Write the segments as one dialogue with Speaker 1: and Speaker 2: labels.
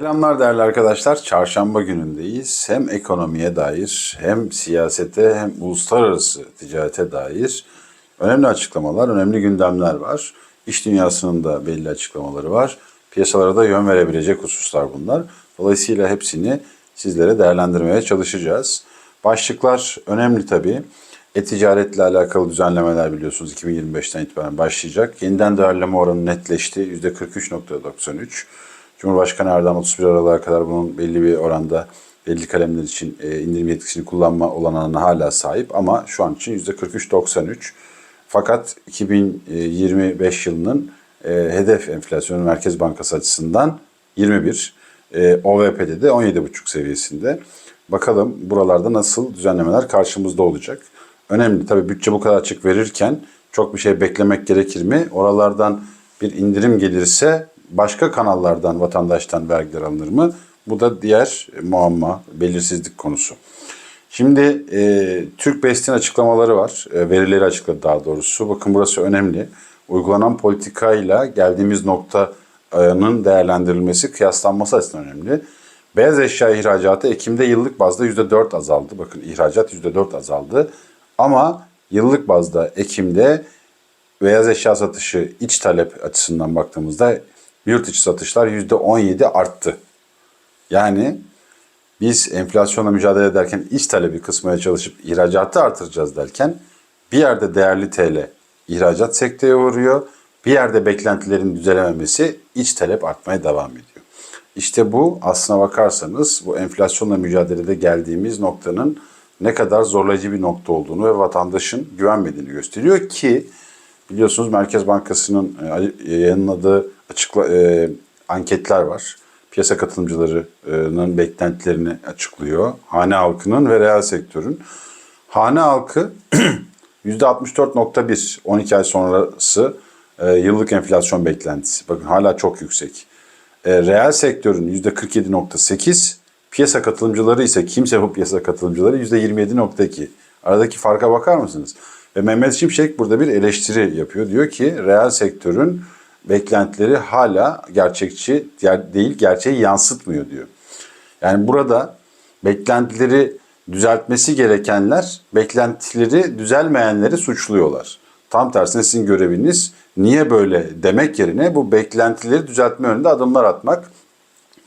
Speaker 1: Selamlar değerli arkadaşlar. Çarşamba günündeyiz. Hem ekonomiye dair hem siyasete hem uluslararası ticarete dair önemli açıklamalar, önemli gündemler var. İş dünyasının da belli açıklamaları var. Piyasalara da yön verebilecek hususlar bunlar. Dolayısıyla hepsini sizlere değerlendirmeye çalışacağız. Başlıklar önemli tabii. E-ticaretle alakalı düzenlemeler biliyorsunuz 2025'ten itibaren başlayacak. Yeniden değerleme oranı netleşti. %43.93. Cumhurbaşkanı Erdoğan 31 Aralık'a kadar bunun belli bir oranda belli kalemler için e, indirim yetkisini kullanma olanağına hala sahip ama şu an için %43.93. Fakat 2025 yılının e, hedef enflasyonu Merkez Bankası açısından 21. E, OVP'de de 17,5 seviyesinde. Bakalım buralarda nasıl düzenlemeler karşımızda olacak. Önemli tabii bütçe bu kadar açık verirken çok bir şey beklemek gerekir mi? Oralardan bir indirim gelirse başka kanallardan vatandaştan vergiler alınır mı? Bu da diğer muamma, belirsizlik konusu. Şimdi e, Türk Best'in açıklamaları var. E, verileri açıkladı daha doğrusu. Bakın burası önemli. Uygulanan politikayla geldiğimiz noktanın değerlendirilmesi, kıyaslanması açısından önemli. Beyaz eşya ihracatı Ekim'de yıllık bazda %4 azaldı. Bakın ihracat %4 azaldı. Ama yıllık bazda Ekim'de beyaz eşya satışı iç talep açısından baktığımızda yurt içi satışlar %17 arttı. Yani biz enflasyonla mücadele ederken iç talebi kısmaya çalışıp ihracatı artıracağız derken bir yerde değerli TL ihracat sekteye uğruyor. Bir yerde beklentilerin düzelememesi iç talep artmaya devam ediyor. İşte bu aslına bakarsanız bu enflasyonla mücadelede geldiğimiz noktanın ne kadar zorlayıcı bir nokta olduğunu ve vatandaşın güvenmediğini gösteriyor ki biliyorsunuz Merkez Bankası'nın e, yayınladığı açıkla, e, anketler var. Piyasa katılımcılarının beklentilerini açıklıyor. Hane halkının ve reel sektörün. Hane halkı %64.1 12 ay sonrası e, yıllık enflasyon beklentisi. Bakın hala çok yüksek. E, reel sektörün %47.8, piyasa katılımcıları ise kimse bu piyasa katılımcıları %27.2. Aradaki farka bakar mısınız? Ve Mehmet Şimşek burada bir eleştiri yapıyor. Diyor ki reel sektörün beklentileri hala gerçekçi değil, gerçeği yansıtmıyor diyor. Yani burada beklentileri düzeltmesi gerekenler beklentileri düzelmeyenleri suçluyorlar. Tam tersine sizin göreviniz niye böyle demek yerine bu beklentileri düzeltme yönünde adımlar atmak.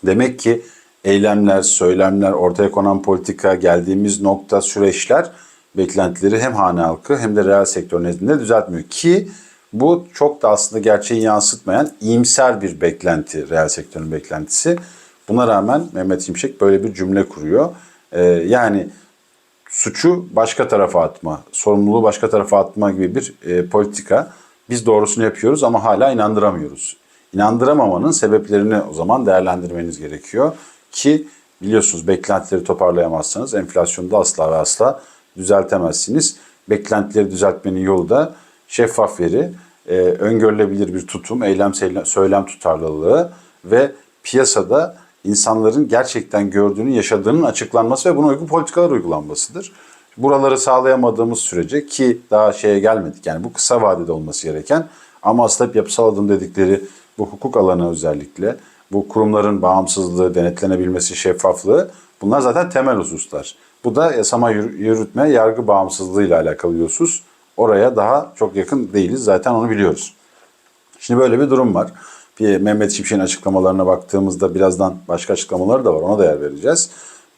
Speaker 1: Demek ki eylemler, söylemler, ortaya konan politika, geldiğimiz nokta, süreçler beklentileri hem hane halkı hem de reel sektör nezdinde düzeltmiyor. Ki bu çok da aslında gerçeği yansıtmayan iyimser bir beklenti, reel sektörün beklentisi. Buna rağmen Mehmet Şimşek böyle bir cümle kuruyor. Ee, yani suçu başka tarafa atma, sorumluluğu başka tarafa atma gibi bir e, politika. Biz doğrusunu yapıyoruz ama hala inandıramıyoruz. İnandıramamanın sebeplerini o zaman değerlendirmeniz gerekiyor. Ki biliyorsunuz beklentileri toparlayamazsanız enflasyonu da asla ve asla düzeltemezsiniz. Beklentileri düzeltmenin yolu da şeffaf veri, e, öngörülebilir bir tutum, eylem söylem tutarlılığı ve piyasada insanların gerçekten gördüğünü, yaşadığının açıklanması ve buna uygun politikalar uygulanmasıdır. Buraları sağlayamadığımız sürece ki daha şeye gelmedik yani bu kısa vadede olması gereken ama aslında hep yapısal adım dedikleri bu hukuk alanı özellikle bu kurumların bağımsızlığı, denetlenebilmesi, şeffaflığı bunlar zaten temel hususlar. Bu da yasama yürütme, yargı bağımsızlığı ile alakalı bir husus. Oraya daha çok yakın değiliz zaten onu biliyoruz. Şimdi böyle bir durum var. Mehmet Şimşek'in açıklamalarına baktığımızda birazdan başka açıklamaları da var ona da yer vereceğiz.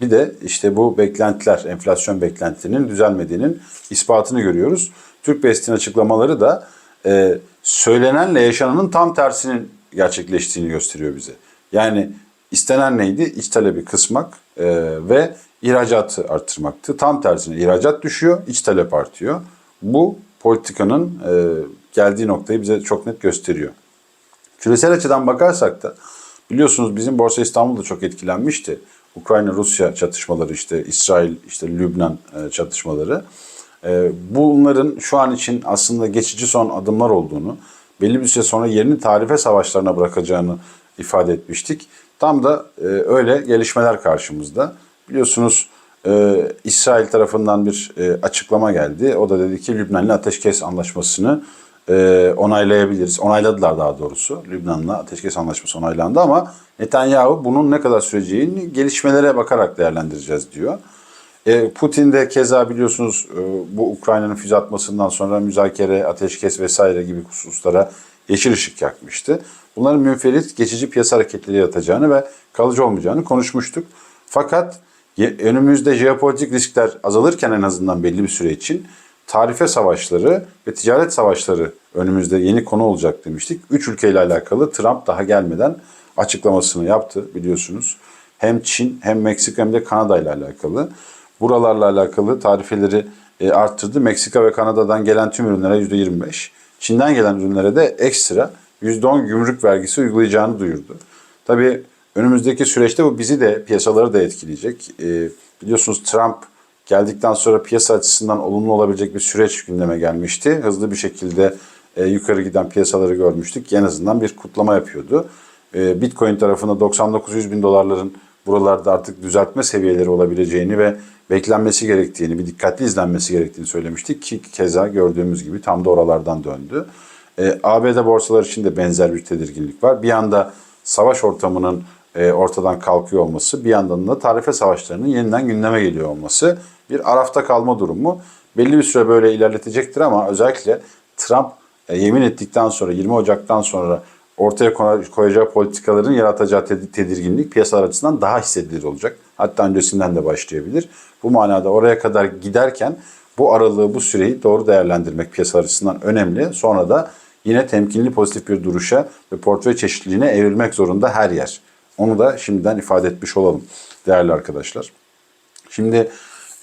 Speaker 1: Bir de işte bu beklentiler, enflasyon beklentinin düzelmediğinin ispatını görüyoruz. Türk Best'in açıklamaları da e, söylenenle yaşananın tam tersinin gerçekleştiğini gösteriyor bize. Yani istenen neydi? İç talebi kısmak e, ve ihracatı arttırmaktı. Tam tersine ihracat düşüyor, iç talep artıyor. Bu politikanın e, geldiği noktayı bize çok net gösteriyor. Küresel açıdan bakarsak da biliyorsunuz bizim Borsa İstanbul da çok etkilenmişti. Ukrayna-Rusya çatışmaları işte İsrail, işte Lübnan e, çatışmaları. E, bunların şu an için aslında geçici son adımlar olduğunu, belli bir süre sonra yerini tarife savaşlarına bırakacağını ifade etmiştik. Tam da e, öyle gelişmeler karşımızda. Biliyorsunuz e, İsrail tarafından bir e, açıklama geldi. O da dedi ki Lübnan'la ateşkes anlaşmasını e, onaylayabiliriz. Onayladılar daha doğrusu. Lübnan'la ateşkes anlaşması onaylandı ama Netanyahu bunun ne kadar süreceğini gelişmelere bakarak değerlendireceğiz diyor. E, Putin de keza biliyorsunuz e, bu Ukrayna'nın füze atmasından sonra müzakere, ateşkes vesaire gibi hususlara yeşil ışık yakmıştı. Bunların münferit geçici piyasa hareketleri yaratacağını ve kalıcı olmayacağını konuşmuştuk. Fakat önümüzde jeopolitik riskler azalırken en azından belli bir süre için tarife savaşları ve ticaret savaşları önümüzde yeni konu olacak demiştik. Üç ülkeyle alakalı Trump daha gelmeden açıklamasını yaptı biliyorsunuz. Hem Çin hem Meksika hem de Kanada ile alakalı. Buralarla alakalı tarifeleri e, arttırdı. Meksika ve Kanada'dan gelen tüm ürünlere %25, Çin'den gelen ürünlere de ekstra %10 gümrük vergisi uygulayacağını duyurdu. Tabii önümüzdeki süreçte bu bizi de piyasaları da etkileyecek. E, biliyorsunuz Trump geldikten sonra piyasa açısından olumlu olabilecek bir süreç gündeme gelmişti. Hızlı bir şekilde e, yukarı giden piyasaları görmüştük. En azından bir kutlama yapıyordu. E, Bitcoin tarafında 99-100 bin dolarların buralarda artık düzeltme seviyeleri olabileceğini ve beklenmesi gerektiğini, bir dikkatli izlenmesi gerektiğini söylemiştik ki keza gördüğümüz gibi tam da oralardan döndü. E, ABD borsalar için de benzer bir tedirginlik var. Bir yanda savaş ortamının ortadan kalkıyor olması, bir yandan da tarife savaşlarının yeniden gündeme geliyor olması bir arafta kalma durumu. Belli bir süre böyle ilerletecektir ama özellikle Trump e, yemin ettikten sonra 20 Ocak'tan sonra ortaya koy- koyacağı politikaların yaratacağı tedi- tedirginlik piyasalar açısından daha hissedilir olacak. Hatta öncesinden de başlayabilir. Bu manada oraya kadar giderken bu aralığı, bu süreyi doğru değerlendirmek piyasalar açısından önemli. Sonra da yine temkinli pozitif bir duruşa ve portföy çeşitliliğine evrilmek zorunda her yer. Onu da şimdiden ifade etmiş olalım değerli arkadaşlar. Şimdi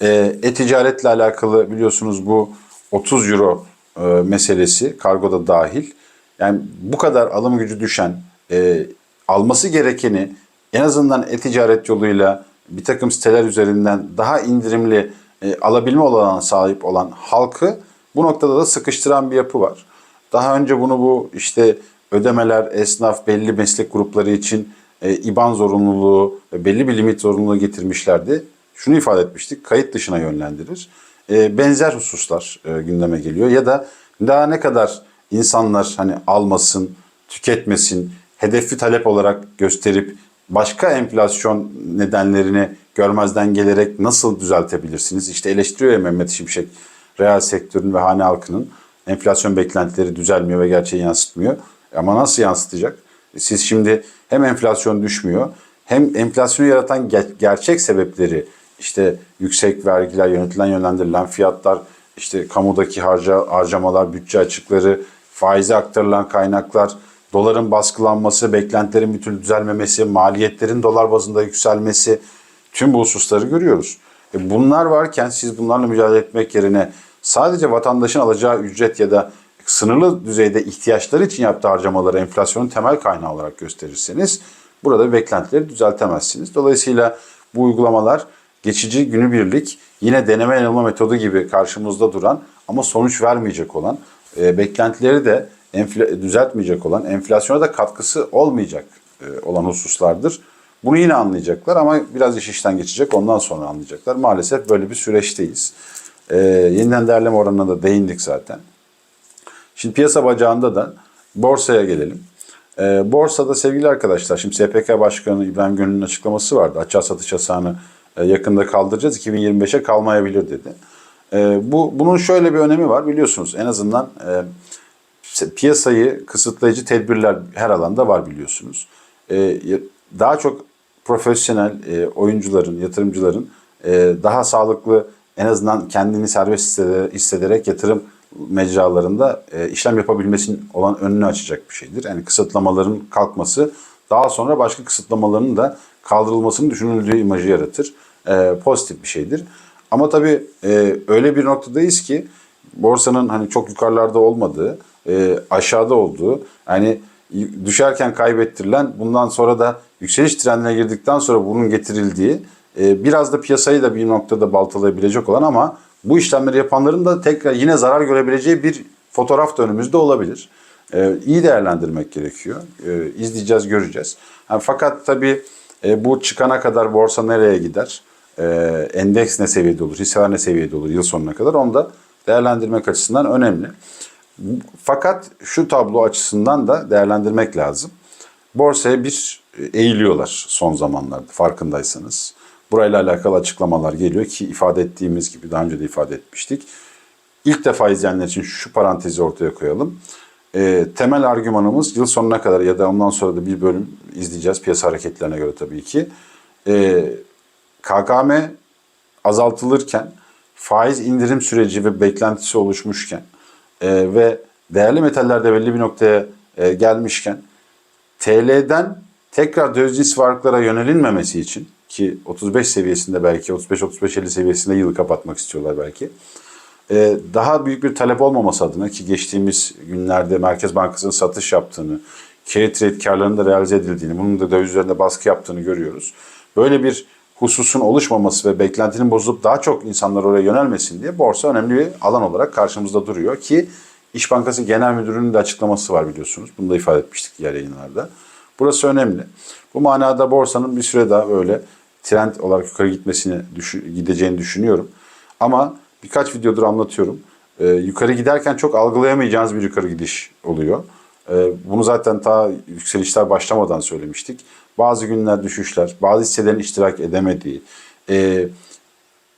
Speaker 1: e, e-ticaretle alakalı biliyorsunuz bu 30 euro e, meselesi kargoda dahil. Yani bu kadar alım gücü düşen, e, alması gerekeni en azından e-ticaret yoluyla bir takım siteler üzerinden daha indirimli e, alabilme olanına sahip olan halkı bu noktada da sıkıştıran bir yapı var. Daha önce bunu bu işte ödemeler, esnaf, belli meslek grupları için e, IBAN zorunluluğu ve belli bir limit zorunluluğu getirmişlerdi. Şunu ifade etmiştik, kayıt dışına yönlendirir. E, benzer hususlar e, gündeme geliyor ya da daha ne kadar insanlar hani almasın, tüketmesin, hedefi talep olarak gösterip başka enflasyon nedenlerini görmezden gelerek nasıl düzeltebilirsiniz? İşte eleştiriyor ya Mehmet Şimşek reel sektörün ve hane halkının enflasyon beklentileri düzelmiyor ve gerçeği yansıtmıyor. Ama nasıl yansıtacak? Siz şimdi hem enflasyon düşmüyor hem enflasyonu yaratan ge- gerçek sebepleri işte yüksek vergiler, yönetilen yönlendirilen fiyatlar, işte kamudaki harca, harcamalar, bütçe açıkları, faize aktarılan kaynaklar, doların baskılanması, beklentilerin bir türlü düzelmemesi, maliyetlerin dolar bazında yükselmesi tüm bu hususları görüyoruz. E bunlar varken siz bunlarla mücadele etmek yerine sadece vatandaşın alacağı ücret ya da sınırlı düzeyde ihtiyaçları için yaptığı harcamaları enflasyonun temel kaynağı olarak gösterirseniz burada beklentileri düzeltemezsiniz. Dolayısıyla bu uygulamalar geçici günübirlik yine deneme yanılma metodu gibi karşımızda duran ama sonuç vermeyecek olan e, beklentileri de düzeltmeyecek olan enflasyona da katkısı olmayacak e, olan hususlardır. Bunu yine anlayacaklar ama biraz iş işten geçecek ondan sonra anlayacaklar. Maalesef böyle bir süreçteyiz. E, yeniden değerleme oranına da değindik zaten. Şimdi piyasa bacağında da borsaya gelelim. Ee, borsada sevgili arkadaşlar şimdi SPK Başkanı İbrahim Gönül'ün açıklaması vardı. Açığa satış yasağını e, yakında kaldıracağız 2025'e kalmayabilir dedi. Ee, bu Bunun şöyle bir önemi var biliyorsunuz en azından e, piyasayı kısıtlayıcı tedbirler her alanda var biliyorsunuz. Ee, daha çok profesyonel e, oyuncuların, yatırımcıların e, daha sağlıklı en azından kendini serbest hissede- hissederek yatırım mecralarında e, işlem yapabilmesinin olan önünü açacak bir şeydir. Yani kısıtlamaların kalkması daha sonra başka kısıtlamaların da kaldırılmasının düşünüldüğü imajı yaratır. E, pozitif bir şeydir. Ama tabii e, öyle bir noktadayız ki borsanın hani çok yukarılarda olmadığı, e, aşağıda olduğu, yani düşerken kaybettirilen, bundan sonra da yükseliş trendine girdikten sonra bunun getirildiği, e, biraz da piyasayı da bir noktada baltalayabilecek olan ama bu işlemleri yapanların da tekrar yine zarar görebileceği bir fotoğraf da önümüzde olabilir. E, iyi değerlendirmek gerekiyor. E, izleyeceğiz, göreceğiz. Ha, fakat tabii e, bu çıkana kadar borsa nereye gider? E, endeks ne seviyede olur? Hisseler ne seviyede olur yıl sonuna kadar? Onu da değerlendirmek açısından önemli. Fakat şu tablo açısından da değerlendirmek lazım. Borsaya bir e, eğiliyorlar son zamanlarda farkındaysanız. Burayla alakalı açıklamalar geliyor ki ifade ettiğimiz gibi daha önce de ifade etmiştik. İlk defa izleyenler için şu parantezi ortaya koyalım. E, temel argümanımız yıl sonuna kadar ya da ondan sonra da bir bölüm izleyeceğiz piyasa hareketlerine göre tabii ki. E, KKM azaltılırken faiz indirim süreci ve beklentisi oluşmuşken e, ve değerli metallerde belli bir noktaya e, gelmişken TL'den tekrar döviz varlıklara yönelinmemesi için ki 35 seviyesinde belki 35-35-50 seviyesinde yılı kapatmak istiyorlar belki. Ee, daha büyük bir talep olmaması adına ki geçtiğimiz günlerde Merkez Bankası'nın satış yaptığını, carry trade karlarının da realize edildiğini, bunun da döviz üzerinde baskı yaptığını görüyoruz. Böyle bir hususun oluşmaması ve beklentinin bozulup daha çok insanlar oraya yönelmesin diye borsa önemli bir alan olarak karşımızda duruyor ki İş Bankası Genel Müdürü'nün de açıklaması var biliyorsunuz. Bunu da ifade etmiştik diğer yayınlarda. Burası önemli. Bu manada borsanın bir süre daha böyle trend olarak yukarı gitmesini düşü- gideceğini düşünüyorum. Ama birkaç videodur anlatıyorum. Ee, yukarı giderken çok algılayamayacağınız bir yukarı gidiş oluyor. Ee, bunu zaten ta yükselişler başlamadan söylemiştik. Bazı günler düşüşler, bazı hisselerin iştirak edemediği, e,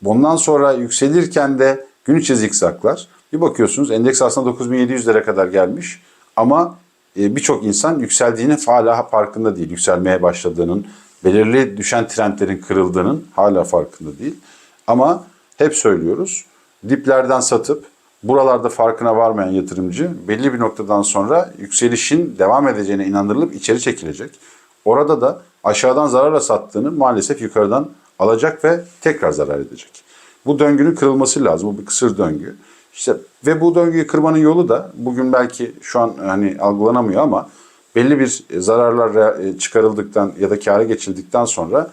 Speaker 1: Bundan sonra yükselirken de gün içi zikzaklar. Bir bakıyorsunuz endeks aslında 9700'lere kadar gelmiş ama e, birçok insan yükseldiğini hala farkında değil. Yükselmeye başladığının, belirli düşen trendlerin kırıldığının hala farkında değil. Ama hep söylüyoruz diplerden satıp buralarda farkına varmayan yatırımcı belli bir noktadan sonra yükselişin devam edeceğine inandırılıp içeri çekilecek. Orada da aşağıdan zararla sattığını maalesef yukarıdan alacak ve tekrar zarar edecek. Bu döngünün kırılması lazım. Bu bir kısır döngü. İşte ve bu döngüyü kırmanın yolu da bugün belki şu an hani algılanamıyor ama belli bir zararlar rea- çıkarıldıktan ya da kâra geçildikten sonra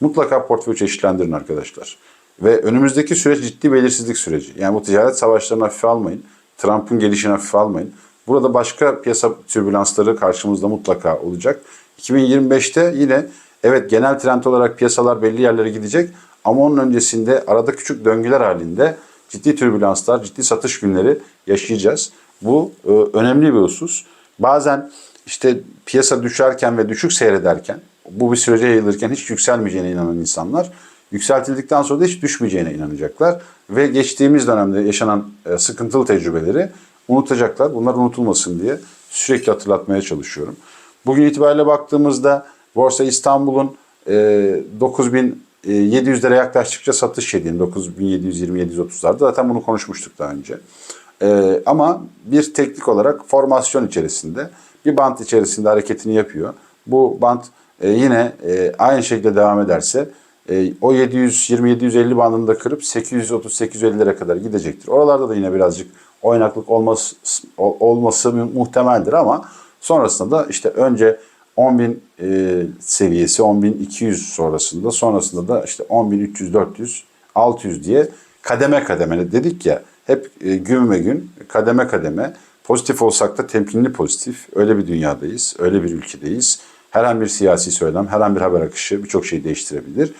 Speaker 1: mutlaka portföy çeşitlendirin arkadaşlar. Ve önümüzdeki süreç ciddi belirsizlik süreci. Yani bu ticaret savaşlarını hafife almayın. Trump'ın gelişini hafife almayın. Burada başka piyasa türbülansları karşımızda mutlaka olacak. 2025'te yine evet genel trend olarak piyasalar belli yerlere gidecek ama onun öncesinde arada küçük döngüler halinde ciddi türbülanslar, ciddi satış günleri yaşayacağız. Bu e, önemli bir husus. Bazen işte piyasa düşerken ve düşük seyrederken, bu bir sürece yayılırken hiç yükselmeyeceğine inanan insanlar, yükseltildikten sonra da hiç düşmeyeceğine inanacaklar. Ve geçtiğimiz dönemde yaşanan e, sıkıntılı tecrübeleri unutacaklar. Bunlar unutulmasın diye sürekli hatırlatmaya çalışıyorum. Bugün itibariyle baktığımızda Borsa İstanbul'un e, 9700'lere yaklaştıkça satış yediğini 9720-730'larda zaten bunu konuşmuştuk daha önce. E, ama bir teknik olarak formasyon içerisinde bir bant içerisinde hareketini yapıyor. Bu bant e, yine e, aynı şekilde devam ederse e, o 720-750 bandını da kırıp 830-850'lere kadar gidecektir. Oralarda da yine birazcık oynaklık olması, ol- olması mu- muhtemeldir ama sonrasında da işte önce 10.000 e, seviyesi 10.200 sonrasında sonrasında da işte 10.300, 400, 600 diye kademe kademe dedik ya hep e, gün ve gün kademe kademe pozitif olsak da temkinli pozitif öyle bir dünyadayız öyle bir ülkedeyiz. Her an bir siyasi söylem, her an bir haber akışı birçok şeyi değiştirebilir.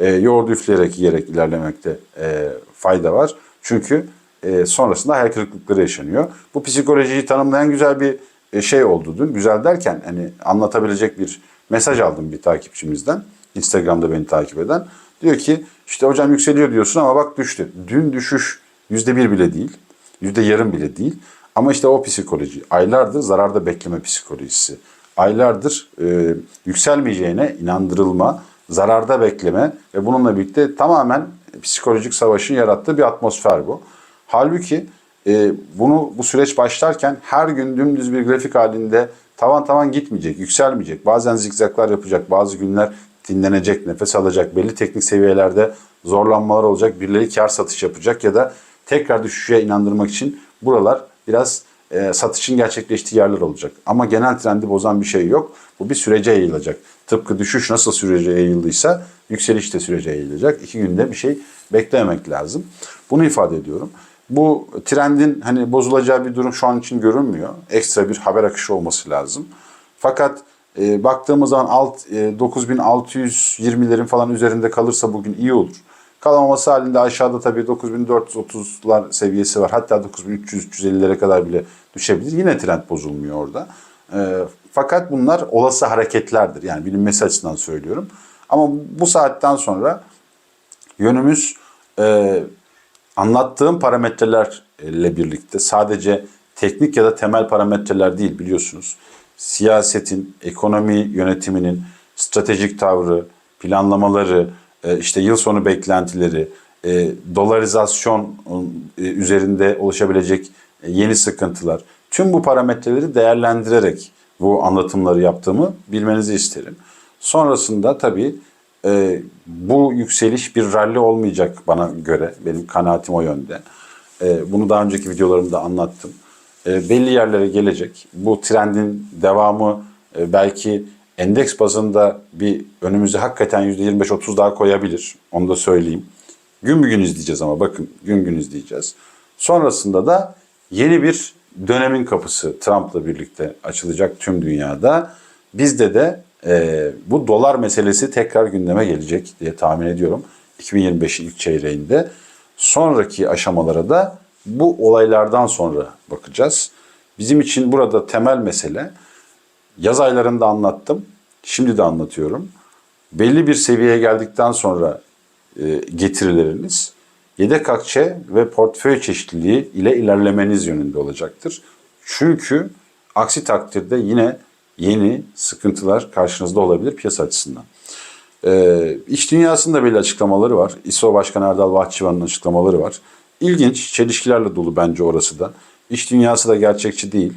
Speaker 1: E, yoğurdu üfleyerek yiyerek ilerlemekte e, fayda var. Çünkü e, sonrasında hayal kırıklıkları yaşanıyor. Bu psikolojiyi tanımlayan güzel bir e, şey oldu dün. Güzel derken hani anlatabilecek bir mesaj aldım bir takipçimizden. Instagram'da beni takip eden. Diyor ki işte hocam yükseliyor diyorsun ama bak düştü. Dün düşüş yüzde bir bile değil. Yüzde yarım bile değil. Ama işte o psikoloji. Aylardır zararda bekleme psikolojisi. Aylardır e, yükselmeyeceğine inandırılma, zararda bekleme ve bununla birlikte tamamen psikolojik savaşın yarattığı bir atmosfer bu. Halbuki e, bunu bu süreç başlarken her gün dümdüz bir grafik halinde tavan tavan gitmeyecek, yükselmeyecek. Bazen zikzaklar yapacak, bazı günler dinlenecek, nefes alacak, belli teknik seviyelerde zorlanmalar olacak, birileri kar satış yapacak ya da tekrar düşüşe inandırmak için buralar biraz e, satışın gerçekleştiği yerler olacak. Ama genel trendi bozan bir şey yok. Bu bir sürece yayılacak. Tıpkı düşüş nasıl sürece yayıldıysa yükseliş de sürece yayılacak. İki günde bir şey beklememek lazım. Bunu ifade ediyorum. Bu trendin hani bozulacağı bir durum şu an için görünmüyor. Ekstra bir haber akışı olması lazım. Fakat e, baktığımız zaman alt e, 9620'lerin falan üzerinde kalırsa bugün iyi olur. Kalamaması halinde aşağıda tabii 9430'lar seviyesi var. Hatta 9300-350'lere kadar bile düşebilir. Yine trend bozulmuyor orada. E, fakat bunlar olası hareketlerdir. Yani bilinmesi açısından söylüyorum. Ama bu saatten sonra yönümüz e, anlattığım parametrelerle birlikte sadece teknik ya da temel parametreler değil biliyorsunuz. Siyasetin, ekonomi yönetiminin stratejik tavrı, planlamaları, işte yıl sonu beklentileri, e, dolarizasyon e, üzerinde oluşabilecek e, yeni sıkıntılar. Tüm bu parametreleri değerlendirerek bu anlatımları yaptığımı bilmenizi isterim. Sonrasında tabii e, bu yükseliş bir rally olmayacak bana göre. Benim kanaatim o yönde. E, bunu daha önceki videolarımda anlattım. E, belli yerlere gelecek. Bu trendin devamı e, belki endeks bazında bir önümüze hakikaten %25-30 daha koyabilir. Onu da söyleyeyim. Gün gün izleyeceğiz ama bakın gün gün izleyeceğiz. Sonrasında da yeni bir dönemin kapısı Trump'la birlikte açılacak tüm dünyada. Bizde de e, bu dolar meselesi tekrar gündeme gelecek diye tahmin ediyorum. 2025'in ilk çeyreğinde. Sonraki aşamalara da bu olaylardan sonra bakacağız. Bizim için burada temel mesele yaz aylarında anlattım. Şimdi de anlatıyorum. Belli bir seviyeye geldikten sonra e, getirileriniz yedek akçe ve portföy çeşitliliği ile ilerlemeniz yönünde olacaktır. Çünkü aksi takdirde yine yeni sıkıntılar karşınızda olabilir piyasa açısından. Ee, iş dünyasında belli açıklamaları var. İSO Başkanı Erdal Bahçıvan'ın açıklamaları var. İlginç, çelişkilerle dolu bence orası da. İş dünyası da gerçekçi değil.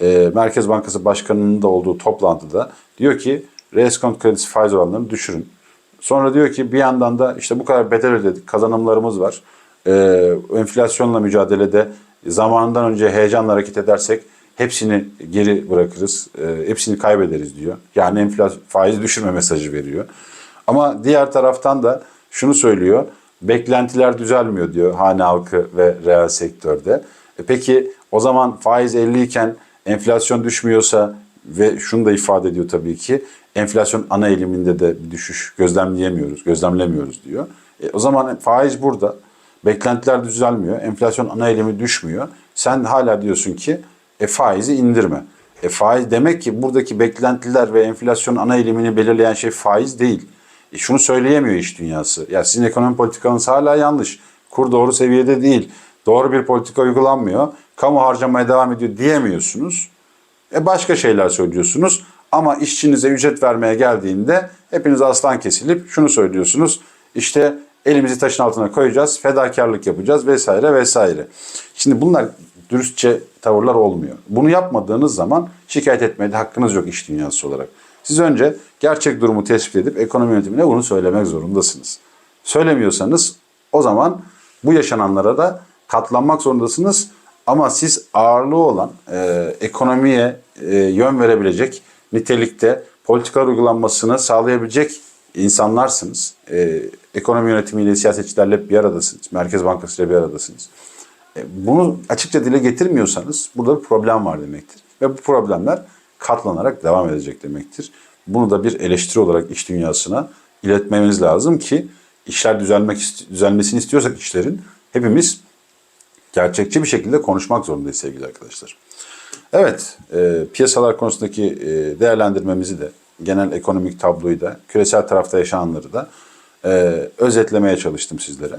Speaker 1: Ee, Merkez Bankası Başkanı'nın da olduğu toplantıda diyor ki reskont kredisi faiz oranlarını düşürün. Sonra diyor ki bir yandan da işte bu kadar bedel ödedik, kazanımlarımız var. Ee, enflasyonla mücadelede zamanından önce heyecanla hareket edersek hepsini geri bırakırız, e, hepsini kaybederiz diyor. Yani enflasyon faiz düşürme mesajı veriyor. Ama diğer taraftan da şunu söylüyor, beklentiler düzelmiyor diyor hane halkı ve reel sektörde. E peki o zaman faiz 50 iken enflasyon düşmüyorsa ve şunu da ifade ediyor tabii ki enflasyon ana eğiliminde de bir düşüş gözlemleyemiyoruz, gözlemlemiyoruz diyor. E, o zaman faiz burada. Beklentiler düzelmiyor. Enflasyon ana eğilimi düşmüyor. Sen hala diyorsun ki e, faizi indirme. E, faiz demek ki buradaki beklentiler ve enflasyon ana eğilimini belirleyen şey faiz değil. E, şunu söyleyemiyor iş dünyası. Ya sizin ekonomi politikanız hala yanlış. Kur doğru seviyede değil. Doğru bir politika uygulanmıyor. Kamu harcamaya devam ediyor diyemiyorsunuz. E başka şeyler söylüyorsunuz. Ama işçinize ücret vermeye geldiğinde hepiniz aslan kesilip şunu söylüyorsunuz. İşte elimizi taşın altına koyacağız, fedakarlık yapacağız vesaire vesaire. Şimdi bunlar dürüstçe tavırlar olmuyor. Bunu yapmadığınız zaman şikayet etmeye de hakkınız yok iş dünyası olarak. Siz önce gerçek durumu tespit edip ekonomi yönetimine bunu söylemek zorundasınız. Söylemiyorsanız o zaman bu yaşananlara da katlanmak zorundasınız. Ama siz ağırlığı olan e, ekonomiye e, yön verebilecek nitelikte politikalar uygulanmasını sağlayabilecek insanlarsınız. E, ekonomi yönetimiyle, siyasetçilerle bir aradasınız. Merkez Bankası ile bir aradasınız. E, bunu açıkça dile getirmiyorsanız burada bir problem var demektir. Ve bu problemler katlanarak devam edecek demektir. Bunu da bir eleştiri olarak iş dünyasına iletmemiz lazım ki işler düzelmek düzelmesini istiyorsak işlerin hepimiz gerçekçi bir şekilde konuşmak zorundayız sevgili arkadaşlar. Evet, e, piyasalar konusundaki e, değerlendirmemizi de, genel ekonomik tabloyu da, küresel tarafta yaşananları da e, özetlemeye çalıştım sizlere.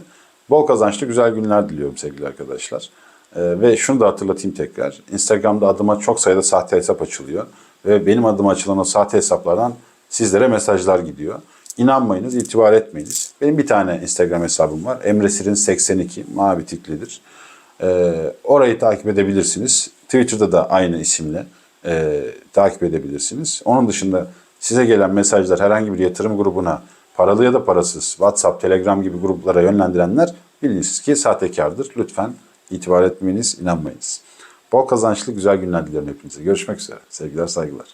Speaker 1: Bol kazançlı güzel günler diliyorum sevgili arkadaşlar. E, ve şunu da hatırlatayım tekrar. Instagram'da adıma çok sayıda sahte hesap açılıyor. Ve benim adıma açılan o sahte hesaplardan sizlere mesajlar gidiyor. İnanmayınız, itibar etmeyiniz. Benim bir tane Instagram hesabım var. Emresirin 82 mavi tiklidir. Ee, orayı takip edebilirsiniz. Twitter'da da aynı isimle e, takip edebilirsiniz. Onun dışında size gelen mesajlar herhangi bir yatırım grubuna paralı ya da parasız WhatsApp, Telegram gibi gruplara yönlendirenler biliniz ki sahtekardır. Lütfen itibar etmeyiniz, inanmayınız. Bol kazançlı güzel günler diliyorum hepinize. Görüşmek üzere. Sevgiler, saygılar.